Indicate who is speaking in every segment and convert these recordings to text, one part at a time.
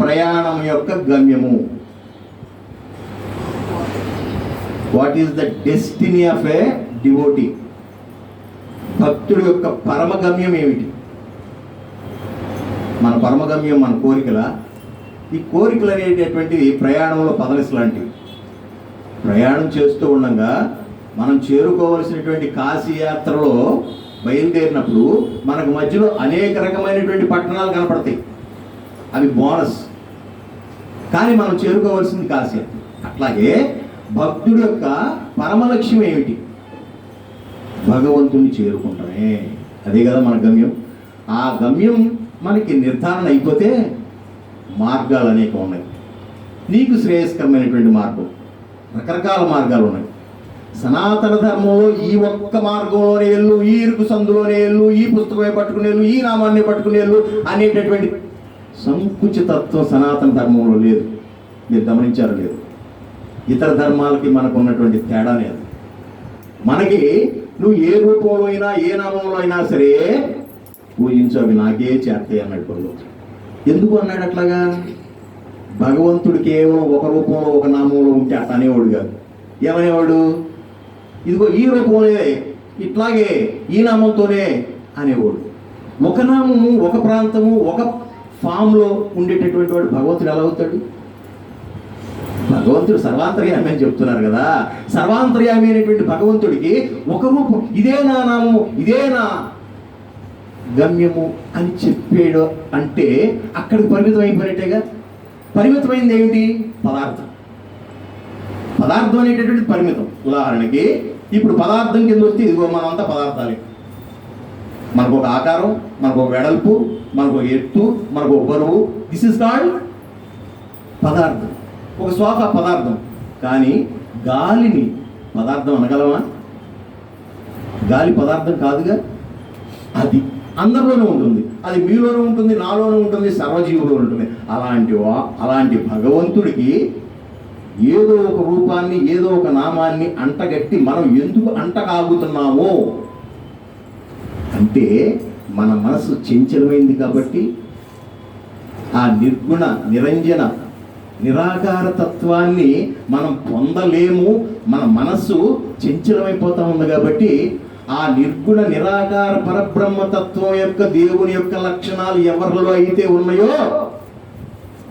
Speaker 1: ప్రయాణం యొక్క గమ్యము. What is the destiny of a devotee భక్తుడి యొక్క పరమగమ్యం ఏమిటి? మన పరమగమ్యం మన కోరికల? ఈ కోరికలు అనేటటువంటివి ప్రయాణంలో పదలిస్ లాంటివి. ప్రయాణం చేస్తూ ఉండగా మనం చేరుకోవలసినటువంటి కాశీ యాత్రలో బయలుదేరినప్పుడు మనకు మధ్యలో అనేక రకమైనటువంటి పట్టణాలు కనపడతాయి. అవి బోనస్. కానీ మనం చేరుకోవాల్సింది కాశీ అట్లాగే భక్తుడి యొక్క పరమ లక్ష్యం ఏమిటి? భగవంతుని చేరుకుంటమే. అదే కదా మన గమ్యం. ఆ గమ్యం మనకి నిర్ధారణ అయిపోతే మార్గాలు అనేక ఉన్నాయి. నీకు శ్రేయస్కరమైనటువంటి మార్గం. రకరకాల మార్గాలు ఉన్నాయి. సనాతన ధర్మంలో ఈ ఒక్క మార్గంలోనే వెళ్ళు ఈ ఇరుకు సందులోనే వెళ్ళు ఈ పుస్తకమే పట్టుకుని వెళ్ళు ఈ నామాన్ని పట్టుకుని వెళ్ళు అనేటటువంటి సంకుచితత్వం సనాతన ధర్మంలో లేదు. మీరు గమనించారు లేదు. ఇతర ధర్మాలకి మనకు ఉన్నటువంటి తేడా లేదు. మనకి నువ్వు ఏ రూపంలో అయినా ఏ నామంలో అయినా సరే పూజించు అవి నాకే చేస్తాయి అన్నాడు పౌలు. ఎందుకు అన్నాడు అట్లాగా? భగవంతుడు కేవలం ఒక రూపంలో ఒక నామంలో ఉంటే అట్లా అనేవాడు కాదు. ఏమనేవాడు? ఇదిగో ఈ రూపంలోనే ఇట్లాగే ఈ నామంతోనే అనేవాడు. ఒక నామము ఒక ప్రాంతము ఒక ఫామ్లో ఉండేటటువంటి వాడు భగవంతుడు ఎలా అవుతాడు? భగవంతుడు సర్వాంతర్యామి అని చెప్తున్నారు కదా. సర్వాంతర్యామి అనేటువంటి భగవంతుడికి ఒక రూపం ఇదే నా నామము ఇదే నా గమ్యము అని చెప్పాడు అంటే అక్కడికి పరిమితం అయిపోయినట్టేగా? పరిమితమైంది ఏమిటి? పదార్థం. పదార్థం అనేటటువంటి పరిమితం. ఉదాహరణకి ఇప్పుడు పదార్థం కింద వస్తే ఇదిగో మనంతా పదార్థాలే. మనకు ఒక ఆకారం మనకు ఒక వెడల్పు మనకు ఒక ఎత్తు మనకు ఒక బరువు. దిస్ ఇస్ కాల్డ్ పదార్థం. ఒక శ్వాస పదార్థం. కానీ గాలిని పదార్థం అనగలమా? గాలి పదార్థం కాదుగా? అది అందరిలోనూ ఉంటుంది. అది మీలోనూ ఉంటుంది నాలోనూ ఉంటుంది సర్వజీవులో ఉంటుంది. అలాంటి అలాంటి భగవంతుడికి ఏదో ఒక రూపాన్ని ఏదో ఒక నామాన్ని అంటగట్టి మనం ఎందుకు అంటకాగుతున్నామో అంటే మన మనసు చంచలమైంది కాబట్టి ఆ నిర్గుణ నిరంజన నిరాకార తత్వాన్ని మనం పొందలేము. మన మనస్సు చంచలమైపోతా ఉంది కాబట్టి ఆ నిర్గుణ నిరాకార పరబ్రహ్మ తత్వం యొక్క దేవుని యొక్క లక్షణాలు ఎవరిలో అయితే ఉన్నాయో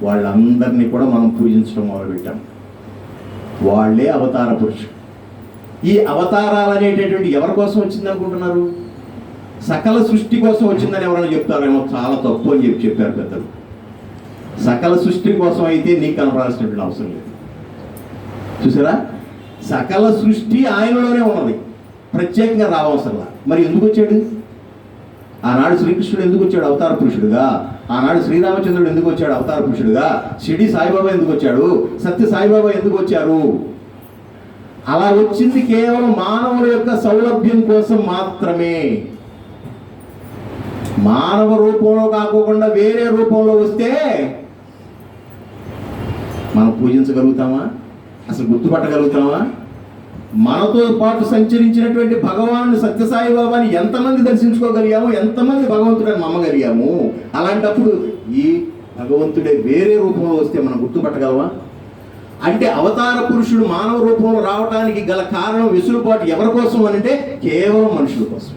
Speaker 1: వాళ్ళందరినీ కూడా మనం పూజించడం మొదలుపెట్టాం. వాళ్ళే అవతార పురుషుడు ఈ అవతారాలు అనేటటువంటి ఎవరి కోసం వచ్చింది అనుకుంటున్నారు సకల సృష్టి కోసం వచ్చిందని ఎవరైనా చెప్తారేమో? చాలా తప్పు అని చెప్పి చెప్పారు పెద్దలు. సకల సృష్టి కోసం అయితే నీకు కనపడాల్సినటువంటి అవసరం లేదు. చూసారా? సకల సృష్టి ఆయనలోనే ఉన్నది. ప్రత్యేకంగా రావసరలా. మరి ఎందుకు వచ్చాడు? ఆనాడు శ్రీకృష్ణుడు ఎందుకు వచ్చాడు? అవతార పురుషుడుగా. ఆనాడు శ్రీరామచంద్రుడు ఎందుకు వచ్చాడు? అవతార పురుషుడుగా. షిడి సాయిబాబా ఎందుకు వచ్చాడు? సత్య సాయిబాబా ఎందుకు వచ్చారు? అలా వచ్చింది కేవలం మానవుల యొక్క సౌలభ్యం కోసం మాత్రమే. మానవ రూపంలో కాకోకుండా వేరే రూపంలో వస్తే మనం పూజించగలుగుతామా? అసలు గుర్తుపట్టగలుగుతామా? మనతో పాటు సంచరించినటువంటి భగవాను సత్యసాయి బాబాని ఎంతమంది దర్శించుకోగలిగాము? ఎంతమంది భగవంతుడని నమ్మగలిగాము? అలాంటప్పుడు ఈ భగవంతుడే వేరే రూపంలో వస్తే మనం గుర్తుపట్టగలవా అంటే అవతార పురుషుడు మానవ రూపంలో రావడానికి గల కారణం వెసులుబాటు ఎవరి కోసం అని అంటే కేవలం మనుషుల కోసం.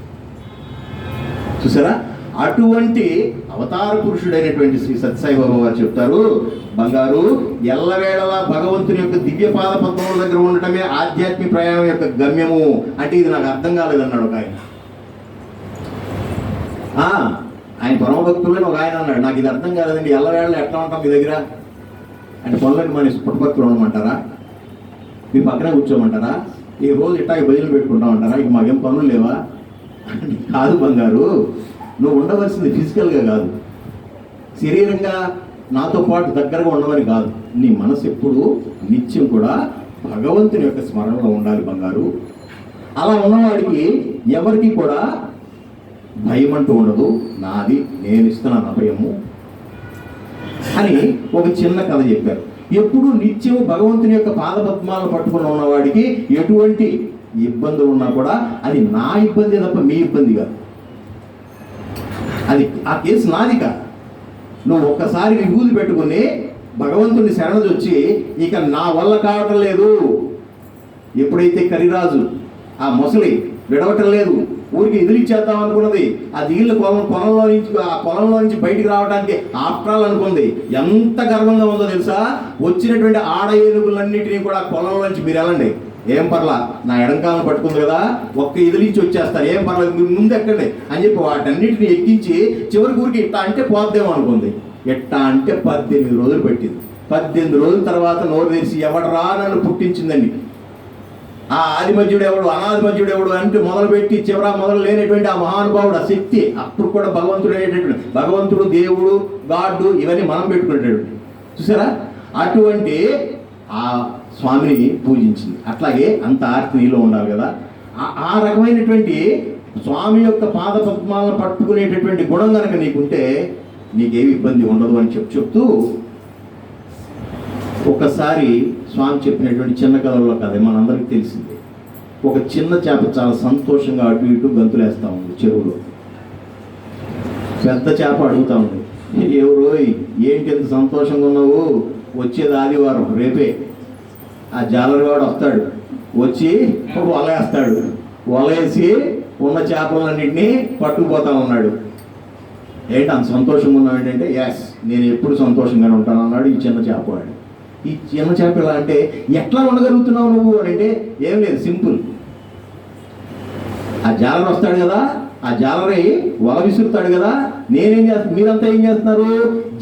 Speaker 1: చూసారా? అటువంటి అవతార పురుషుడైనటువంటి శ్రీ సత్యసాయి బాబా వారు చెప్తారు బంగారు ఎల్లవేళలా భగవంతుని యొక్క దివ్య పాద పద్మముల దగ్గర ఉండటమే ఆధ్యాత్మిక ప్రయాణం యొక్క గమ్యము. అంటే ఇది నాకు అర్థం కాలేదన్నాడు ఒక ఆయన. ఆయన పరమభక్తులని ఒక ఆయన అన్నాడు నాకు ఇది అర్థం కాలేదండి ఎల్లవేళలు ఎట్లా ఉంటాం మీ దగ్గర? అంటే పనులకు మన పుట్టభక్తులు ఉండమంటారా? మీ పక్కనే కూర్చోమంటారా? ఈ రోజు ఇట్టా భజనలు పెట్టుకుంటామంటారా? ఇక మాకేం పనులు లేవా? కాదు బంగారు నువ్వు ఉండవలసింది ఫిజికల్గా కాదు. శరీరంగా నాతో పాటు దగ్గరగా ఉండమని కాదు. నీ మనసు ఎప్పుడు నిత్యం కూడా భగవంతుని యొక్క స్మరణలో ఉండాలి బంగారు. అలా ఉన్నవాడికి ఎవరికి కూడా భయం అంటూ ఉండదు. నాది నేను ఇస్తున్నాను అభయము అని ఒక చిన్న కథ చెప్పారు. ఎప్పుడు నిత్యం భగవంతుని యొక్క పాదపద్మాలను పట్టుకుని ఉన్నవాడికి ఎటువంటి ఇబ్బంది ఉన్నా కూడా అది నా ఇబ్బంది తప్ప మీ ఇబ్బంది కాదు. అది ఆ కేసు నాది కాదు. నువ్వు ఒక్కసారి విభూతి పెట్టుకుని భగవంతుని వచ్చి ఇక నా వల్ల కావటం లేదు. ఎప్పుడైతే కరిరాజు ఆ మొసలి విడవటం లేదు ఊరికి ఎదిరిచ్చేద్దాం అనుకున్నది ఆ దిగిళ్ళ పొలం పొలంలో నుంచి ఆ పొలంలో నుంచి బయటికి రావడానికి ఆఫ్ట్రాల్ ఎంత గర్వంగా ఉందో తెలుసా? వచ్చినటువంటి ఆడ ఏనుగులన్నింటినీ కూడా పొలంలో నుంచి మీరు వెళ్ళండి. ఏం పర్లా? నా ఎడంకాలను పట్టుకుంది కదా ఒక్క ఎదిరించి వచ్చేస్తారు. ఏం పర్లేదు మీరు ముందు ఎక్కండి అని చెప్పి వాటన్నిటిని ఎక్కించి చివరి ఊరికి ఇట్టా అంటే పోద్దేమో అనుకుంది. ఎట్టా అంటే పద్దెనిమిది రోజులు పెట్టింది. పద్దెనిమిది రోజుల తర్వాత నోరు తెరిచి ఎవడరా నన్ను పుట్టించిందండి? ఆ ఆదిమధ్యుడు ఎవడు అనాదిమధ్యుడు ఎవడు అంటే మొదలుపెట్టి చివర మొదలు లేనటువంటి ఆ మహానుభావుడు ఆ శక్తి అప్పుడు కూడా భగవంతుడు అనేటటువంటి భగవంతుడు దేవుడు గాడ్డు ఇవన్నీ మనం పెట్టుకునేటటువంటి చూసారా? అటువంటి ఆ స్వామిని పూజించింది. అట్లాగే అంత ఆర్తి నీలో ఉండాలి కదా. ఆ- ఆ రకమైనటువంటి స్వామి యొక్క పాద పద్మాలను పట్టుకునేటటువంటి గుణం కనుక నీకుంటే నీకేమి ఇబ్బంది ఉండదు అని చెప్పు చెప్తూ ఒకసారి స్వామి చెప్పినటువంటి చిన్న కథల్లో కథ మనందరికీ తెలిసింది. ఒక చిన్న చేప చాలా సంతోషంగా అటు ఇటు గంతులేస్తా ఉంది చెరువులో. పెద్ద చేప అడుగుతా ఉంది. ఎవరోయ్ ఏంటి ఎంత సంతోషంగా ఉన్నావు? వచ్చేది ఆదివారం రేపే. ఆ జాలరివాడు వస్తాడు. వచ్చి వల వేస్తాడు. వల వేసి ఉన్న చేపలన్నింటినీ పట్టుకుపోతా ఉన్నాడు. ఏంటి అంత సంతోషంగా ఉన్నావు ఏంటంటే ఎస్ నేను ఎప్పుడు సంతోషంగానే ఉంటాను అన్నాడు ఈ చిన్న చేప వాడు. ఈ చిన్న చేప ఎలా అంటే ఎట్లా ఉండగలుగుతున్నావు నువ్వు అని అంటే ఏం లేదు సింపుల్. ఆ జాలరి వస్తాడు కదా ఆ జాలరి వల విసురుతాడు కదా నేనేం చేస్తాను మీరంతా ఏం చేస్తున్నారు?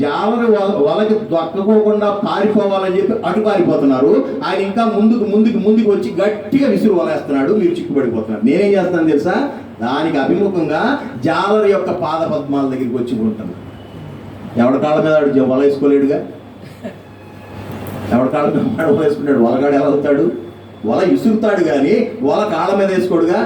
Speaker 1: జాలరి వల వలకి దొక్కకోకుండా పారిపోవాలని చెప్పి అటు పారిపోతున్నారు. ఆయన ఇంకా ముందుకు ముందుకు ముందుకు వచ్చి గట్టిగా విసురు వలేస్తున్నాడు. మీరు చిక్కుపడిపోతున్నారు నేనేం చేస్తాను తెలుసా? దానికి అభిముఖంగా జాలరి యొక్క పాద పద్మాల దగ్గరికి వచ్చి ఉంటాను ఎవడి కాళ్ళ మీద వాడు వల వేసుకోలేడుగా? ఎవడి కాళ్ళ మీద వాడు వల వేసుకుంటాడు? వలగాడు ఎలా అవుతాడు వల విసురుతాడు కానీ వల కాళ్ళ మీద వేసుకోడుగా?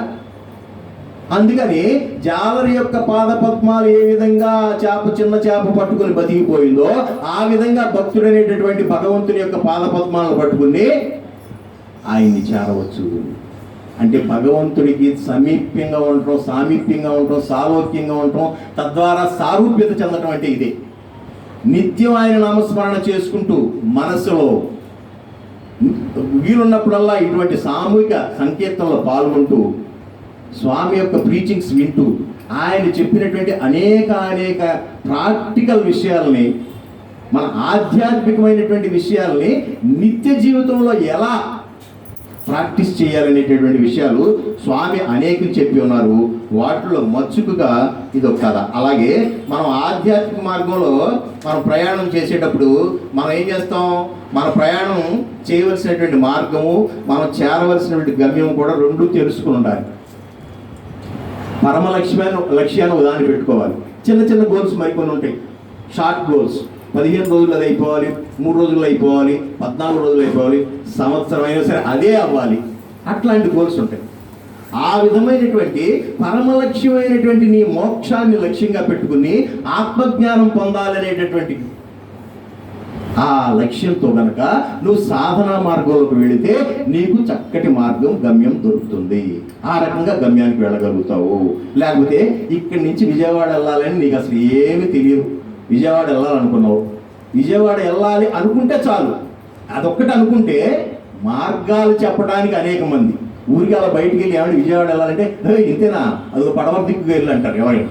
Speaker 1: అందుకని జాలరి యొక్క పాద పద్మాలు ఏ విధంగా చేప చిన్న చేప పట్టుకుని బతికిపోయిందో ఆ విధంగా భక్తుడైనటువంటి భగవంతుని యొక్క పాద పద్మాలను పట్టుకుని ఆయన్ని చేరవచ్చు. అంటే భగవంతుడికి సమీప్యంగా ఉండటం సామీప్యంగా ఉండటం సాలోక్యంగా ఉండటం తద్వారా సారూప్యత చెందటం అంటే ఇదే. నిత్యం ఆయన నామస్మరణ చేసుకుంటూ మనసులో వీలున్నప్పుడల్లా ఇటువంటి సామూహిక సంకీర్తనలో పాల్గొంటూ స్వామి యొక్క ప్రీచింగ్స్ వింటూ ఆయన చెప్పినటువంటి అనేక అనేక ప్రాక్టికల్ విషయాల్ని మన ఆధ్యాత్మికమైనటువంటి విషయాల్ని నిత్య జీవితంలో ఎలా ప్రాక్టీస్ చేయాలనేటటువంటి విషయాలు స్వామి అనేకం చెప్పి ఉన్నారు. వాటిలో మచ్చుకుగా ఇది ఒక కథ. అలాగే మనం ఆధ్యాత్మిక మార్గంలో మనం ప్రయాణం చేసేటప్పుడు మనం ఏం చేస్తాం? మన ప్రయాణం చేయవలసినటువంటి మార్గము మనం చేరవలసినటువంటి గమ్యం కూడా రెండు తెలుసుకుని ఉండాలి. పరమ లక్ష్యాన్ని లక్ష్యాన్ని ఉదాహరణ పెట్టుకోవాలి. చిన్న చిన్న గోల్స్ మరికొన్ని ఉంటాయి. షార్ట్ గోల్స్ పదిహేను రోజులు అది అయిపోవాలి మూడు రోజులు అయిపోవాలి పద్నాలుగు రోజులు అయిపోవాలి సంవత్సరం అయినా సరే అదే అవ్వాలి. అట్లాంటి గోల్స్ ఉంటాయి. ఆ విధమైనటువంటి పరమ లక్ష్యమైనటువంటి నీ మోక్షాన్ని లక్ష్యంగా పెట్టుకుని ఆత్మజ్ఞానం పొందాలనేటటువంటి ఆ లక్ష్యంతో కనుక నువ్వు సాధనా మార్గంలోకి వెళితే నీకు చక్కటి మార్గం గమ్యం దొరుకుతుంది. ఆ రకంగా గమ్యానికి వెళ్ళగలుగుతావు. లేకపోతే ఇక్కడి నుంచి విజయవాడ వెళ్ళాలని నీకు అసలు ఏమీ తెలియదు. విజయవాడ వెళ్ళాలనుకున్నావు. విజయవాడ వెళ్ళాలి అనుకుంటే చాలు. అదొక్కటి అనుకుంటే మార్గాలు చెప్పడానికి అనేక మంది. ఊరికి అలా బయటికి వెళ్ళి ఏమంటే విజయవాడ వెళ్ళాలంటే ఇంతేనా? అది పడవ దిక్కు వెళ్ళి అంటారు ఎవరైనా.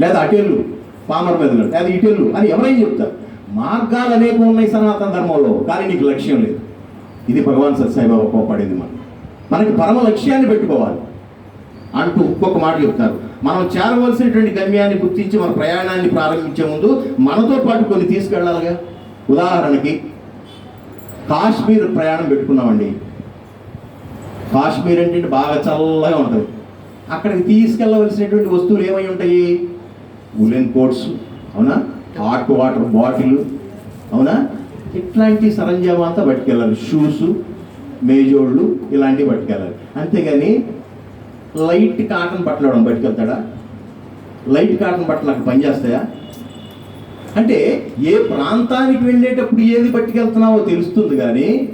Speaker 1: లేదా అటెళ్ళు పామర్ మెదలు లేదా ఇటెళ్ళు అని ఎవరైనా చెప్తారు. మార్గాలు అనేక ఉన్నాయి సనాతన ధర్మంలో కానీ నీకు లక్ష్యం లేదు. ఇది భగవాన్ సత్సాయిబాబా కోపడేది మనం మనకి పరమ లక్ష్యాన్ని పెట్టుకోవాలి అంటూ ఒక్కొక్క మాట చెప్తారు. మనం చేరవలసినటువంటి గమ్యాన్ని గుర్తించి మన ప్రయాణాన్ని ప్రారంభించే ముందు మనతో పాటు కొన్ని తీసుకెళ్ళాలిగా ఉదాహరణకి కాశ్మీర్ ప్రయాణం పెట్టుకున్నామండి. కాశ్మీర్ అంటే బాగా చల్లగా ఉంటుంది. అక్కడికి తీసుకెళ్ళవలసినటువంటి వస్తువులు ఏమై ఉంటాయి? ఉలెన్ కోట్స్ అవునా? హాట్ వాటర్ బాటిల్ అవునా? ఇట్లాంటి సరంజామా అంతా పట్టుకెళ్ళాలి షూస్ మేజోళ్ళు ఇలాంటివి పట్టుకెళ్ళాలి. అంతేగాని లైట్ కాటన్ బట్టలు అవడం పట్టుకెళ్తాడా? లైట్ కాటన్ బట్టలు అక్కడ పనిచేస్తాయా అంటే ఏ ప్రాంతానికి వెళ్ళేటప్పుడు ఏది పట్టుకెళ్తున్నావో తెలుస్తుంది కానీ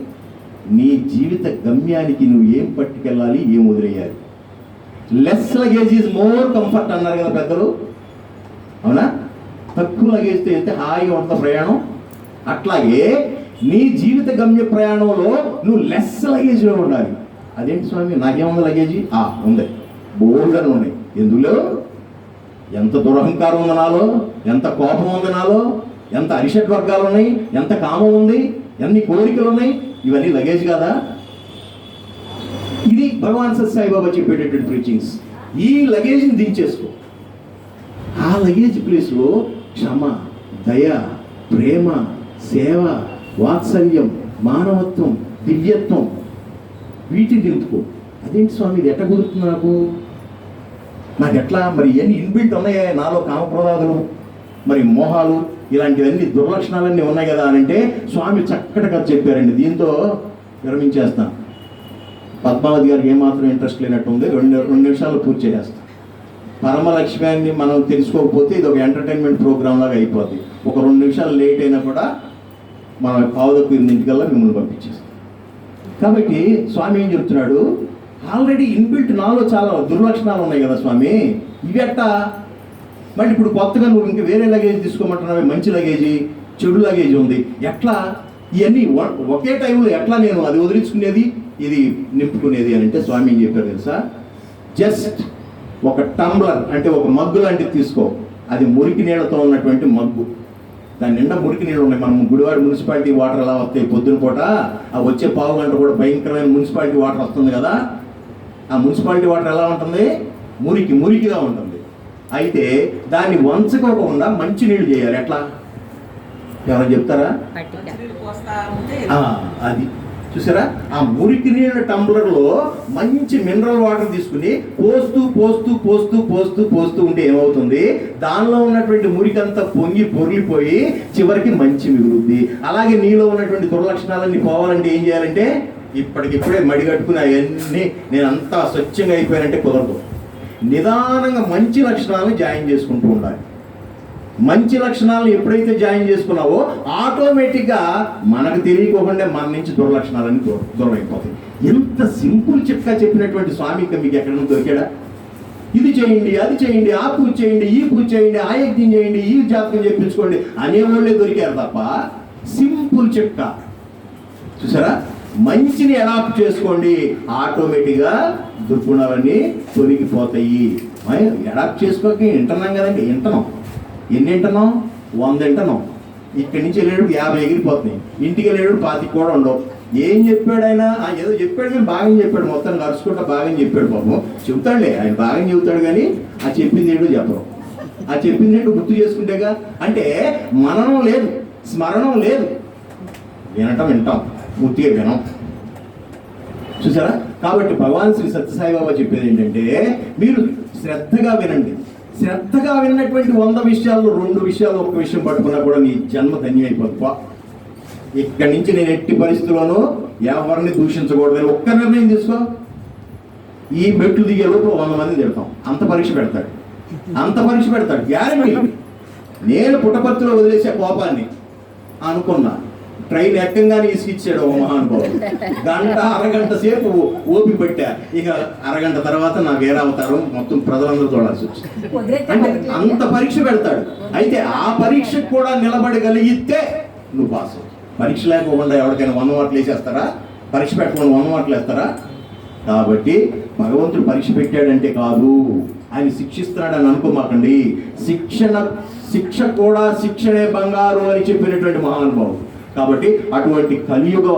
Speaker 1: నీ జీవిత గమ్యానికి నువ్వు ఏం పట్టుకెళ్ళాలి ఏం వదిలేయాలి. Less luggage is more comfort అన్నారు కదా పెద్దలు. అవునా? తక్కువ లగేజ్తో వెళ్తే హాయిగా ఉంటుంది ప్రయాణం? అట్లాగే నీ జీవిత గమ్య ప్రయాణంలో నువ్వు లెస్ లగేజ్లో ఉండాలి. అదేంటి స్వామి? నాకేముంది లగేజీ ఆ ఉంది. బోల్డర్ ఉన్నాయి ఎందులో ఎంత దురహంకారం ఉంది నాలో? ఎంత కోపం ఉంది నాలో? ఎంత అరిషట్ వర్గాలు ఉన్నాయి? ఎంత కామం ఉంది? ఎన్ని కోరికలు ఉన్నాయి? ఇవన్నీ లగేజ్ కాదా? ఇది భగవాన్ సత్ సాయిబాబా చెప్పేటటువంటి ప్రీచింగ్స్ ఈ లగేజ్ని దించేసుకో ఆ లగేజ్ ప్లేస్లో క్షమ దయ ప్రేమ సేవ వాత్సల్యం మానవత్వం దివ్యత్వం వీటిని నిలుపుకో అదేంటి స్వామి? ఇది ఎట్ట కుదురుతుంది నాకు? నాకు ఎట్లా? మరి ఎన్ని ఇన్బిల్ట్ ఉన్నాయా నాలో కామప్రదాదులు. మరి మోహాలు ఇలాంటివన్నీ దుర్లక్షణాలన్నీ ఉన్నాయి కదా అని అంటే స్వామి చక్కటి కథ చెప్పారండి. దీంతో విరమించేస్తాను పద్మావతి గారికి ఏమాత్రం ఇంట్రెస్ట్ లేనట్టు ఉంది. రెండు రెండు నిమిషాలు పూర్తి చేసేస్తాను పరమలక్ష్యాన్ని మనం తెలుసుకోకపోతే ఇది ఒక ఎంటర్టైన్మెంట్ ప్రోగ్రామ్ లాగా అయిపోద్ది. ఒక రెండు నిమిషాలు లేట్ అయినా కూడా మనం పావులకు ఎనిమిదింటికల్లా మిమ్మల్ని పంపించేస్తాం. కాబట్టి స్వామి ఏం చెప్తున్నాడు? ఆల్రెడీ ఇన్బిల్ట్ నాలో చాలా దుర్లక్షణాలు ఉన్నాయి కదా స్వామి. ఇవి ఎట్టా? మళ్ళీ ఇప్పుడు కొత్తగా నువ్వు ఇంకా వేరే లగేజ్ తీసుకోమంటున్నావు మంచి లగేజీ చెడు లగేజ్ ఉంది. ఎట్లా? ఇవన్నీ ఒకే టైంలో ఎట్లా నేను అది వదిలించుకునేది? ఇది నింపుకునేది అని అంటే స్వామి ఏం చెప్పారు తెలుసా? జస్ట్ ఒక టంబ్లర్ అంటే ఒక మగ్గు లాంటిది తీసుకో. అది మురికి నీళ్ళతో ఉన్నటువంటి మగ్గు. దాని నిండా మురికి నీళ్ళు ఉన్నాయి. మనం గుడివాడ మున్సిపాలిటీ వాటర్ ఎలా వస్తాయి? పొద్దున పూట ఆ వచ్చే పావు గంట కూడా భయంకరమైన మున్సిపాలిటీ వాటర్ వస్తుంది కదా. ఆ మున్సిపాలిటీ వాటర్ ఎలా ఉంటుంది? మురికి మురికిగా ఉంటుంది. అయితే దాన్ని వంచకోకుండా మంచి నీళ్ళు చేయాలి. ఎట్లా? ఎవరైనా చెప్తారా? అది. చూసారా? ఆ మురికి నీళ్ళ టంబ్లర్లో మంచి మినరల్ వాటర్ తీసుకుని పోస్తూ పోస్తూ పోస్తూ పోస్తూ పోస్తూ ఉంటే ఏమవుతుంది? దానిలో ఉన్నటువంటి మురికి అంతా పొంగి పొర్లిపోయి చివరికి మంచి మిగులుద్ది. అలాగే నీలో ఉన్నటువంటి దుర్లక్షణాలన్నీ పోవాలంటే ఏం చేయాలంటే ఇప్పటికిప్పుడే మడి కట్టుకుని అవన్నీ నేను అంతా స్వచ్ఛంగా అయిపోయానంటే కుదరదు. నిదానంగా మంచి లక్షణాలను జాయిన్ చేసుకుంటూ ఉండాలి. మంచి లక్షణాలను ఎప్పుడైతే జాయిన్ చేసుకున్నావో ఆటోమేటిక్గా మనకు తెలియకోకుండా మన నుంచి దుర్లక్షణాలని దూరం దూరం అయిపోతాయి ఎంత సింపుల్ చిట్కా చెప్పినటువంటి స్వామి ఇంకా మీకు ఎక్కడ దొరికాడా? ఇది చేయండి అది చేయండి ఆ పూజ చేయండి ఈ పూజ చేయండి ఆ యజ్ఞం చేయండి ఈ జాతకం చేయించుకోండి అనేవాళ్ళే దొరికారు తప్ప సింపుల్ చిట్కా చూసారా? మంచిని అడాప్ట్ చేసుకోండి ఆటోమేటిక్గా దుర్గుణాలన్నీ తొలగిపోతాయి. అడాప్ట్ చేసుకోక వింటున్నాం కదండి వింటున్నాం ఎన్ని వింటున్నాం వంద వింటున్నాం ఇక్కడి నుంచి వెళ్ళేటప్పుడు యాభై ఎగిరిపోతున్నాయి. ఇంటికి వెళ్ళేటప్పుడు పాతికి కూడా ఉండవు. ఏం చెప్పాడు ఆయన? ఏదో చెప్పాడు కానీ బాగా చెప్పాడు? మొత్తం కలుసుకుంటా బాగా చెప్పాడు పాపం చెబుతాడులే ఆయన బాగా చెబుతాడు కానీ ఆ చెప్పింది ఏంటో చెప్పరు. ఆ చెప్పింది ఏంటో గుర్తు చేసుకుంటేగా? అంటే మననం లేదు స్మరణం లేదు. వినటం వింటాం పూర్తిగా వినం. చూసారా? కాబట్టి భగవాన్ శ్రీ సత్యసాయిబాబా చెప్పేది ఏంటంటే మీరు శ్రద్ధగా వినండి. శ్రద్ధగా విన్నటువంటి వంద విషయాల్లో రెండు విషయాలు ఒక విషయం పట్టుకున్నా కూడా నీ జన్మ ధన్యమైపోతుంది ఇక్కడి నుంచి నేను ఎట్టి పరిస్థితుల్లోనూ ఎవరిని దూషించకూడదని ఒక్క నిర్ణయం తీసుకో. ఈ మెట్లు దిగే లోపు వంద మంది తిడతాం. అంత పరీక్ష పెడతాడు. అంత పరీక్ష పెడతాడు. గ్యారంటీ. నేను పుట్టపర్తిలో వదిలేసే కోపాన్ని అనుకున్నాను ట్రైన్ ఎక్కంగానే ఇసుకిచ్చాడు ఓ మహానుభావుడు గంట అరగంట సేపు ఓపి పెట్టా. ఇక అరగంట తర్వాత నా వేరవతారం మొత్తం ప్రజలందరూ చూడాల్సి వచ్చింది. అంటే అంత పరీక్ష పెడతాడు. అయితే ఆ పరీక్ష కూడా నిలబడగలిగితే నువ్వు పాస్ పరీక్ష లేకోకుండా ఎవరికైనా వన్ మాటలు వేసేస్తారా? పరీక్ష పెట్టకుండా వన్ మాటలు వేస్తారా? కాబట్టి భగవంతుడు పరీక్ష పెట్టాడంటే కాదు. ఆయన శిక్షిస్తున్నాడని అనుకోమాకండి. శిక్షణ శిక్ష కూడా శిక్షణే బంగారు అని చెప్పినటువంటి మహానుభావుడు. కాబట్టి అటువంటి కలియుగ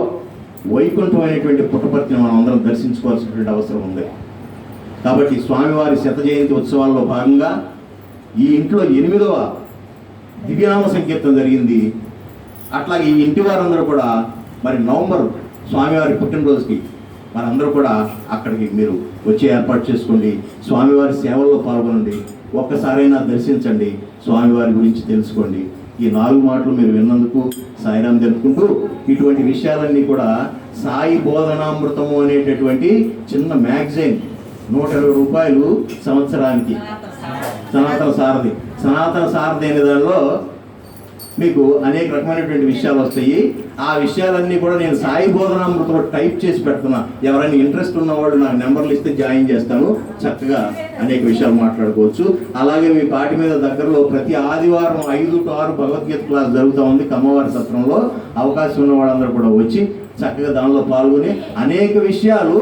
Speaker 1: వైకుంఠమైనటువంటి పుట్టపర్తిని మనం అందరం దర్శించుకోవాల్సినటువంటి అవసరం ఉంది. కాబట్టి స్వామివారి శత జయంతి ఉత్సవాల్లో భాగంగా ఈ ఇంట్లో ఎనిమిదవ దివ్యనామ సంకీర్తన జరిగింది. అట్లాగే ఈ ఇంటి వారందరూ కూడా మరి నవంబర్ స్వామివారి పుట్టినరోజుకి మనందరూ కూడా అక్కడికి మీరు వచ్చి ఏర్పాటు చేసుకోండి. స్వామివారి సేవల్లో పాల్గొనండి. ఒక్కసారైనా దర్శించండి. స్వామివారి గురించి తెలుసుకోండి. ఈ నాలుగు మాటలు మీరు విన్నందుకు సాయిరాం తెలుపుకుంటూ ఇటువంటి విషయాలన్నీ కూడా సాయి బోధనామృతము అనేటటువంటి చిన్న మ్యాగజైన్ నూట ఇరవై రూపాయలు సంవత్సరానికి.
Speaker 2: సనాతన
Speaker 1: సనాతన సారథి. సనాతన సారథి అనే దానిలో మీకు అనేక రకమైనటువంటి విషయాలు వస్తాయి. ఆ విషయాలన్నీ కూడా నేను సాయి బోధనామృతంలో టైప్ చేసి పెడుతున్నా. ఎవరైనా ఇంట్రెస్ట్ ఉన్నవాడు నాకు నెంబర్లు ఇస్తే జాయిన్ చేస్తాను. చక్కగా అనేక విషయాలు మాట్లాడుకోవచ్చు. అలాగే మీ పాటి మీద దగ్గరలో ప్రతి ఆదివారం ఐదు టు ఆరు భగవద్గీత క్లాస్ జరుగుతూ ఉంది కమ్మవారి సత్రంలో. అవకాశం ఉన్న వాళ్ళందరూ కూడా వచ్చి చక్కగా దానిలో పాల్గొని అనేక విషయాలు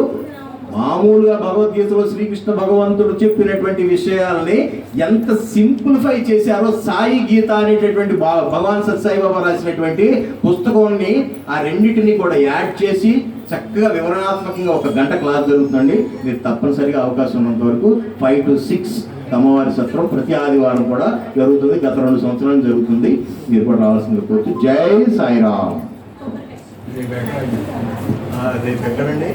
Speaker 1: మామూలుగా భగవద్గీతలో శ్రీకృష్ణ భగవంతుడు చెప్పినటువంటి విషయాల్ని ఎంత సింప్లిఫై చేశారో సాయి గీత అనేటటువంటి భగవాన్ సత్సాయి బాబా రాసినటువంటి పుస్తకాన్ని ఆ రెండింటిని కూడా యాడ్ చేసి చక్కగా వివరణాత్మకంగా ఒక గంట క్లాస్ జరుగుతుందండి. మీరు తప్పనిసరిగా అవకాశం ఉన్నంత వరకు ఫైవ్ టు సిక్స్ అమ్మవారి సత్రం ప్రతి ఆదివారం కూడా జరుగుతుంది. గత రెండు సంవత్సరాలు జరుగుతుంది. మీరు కూడా రావాల్సింది కోరుతూ జై సాయిరామ్. రేపు ఎక్కడండి?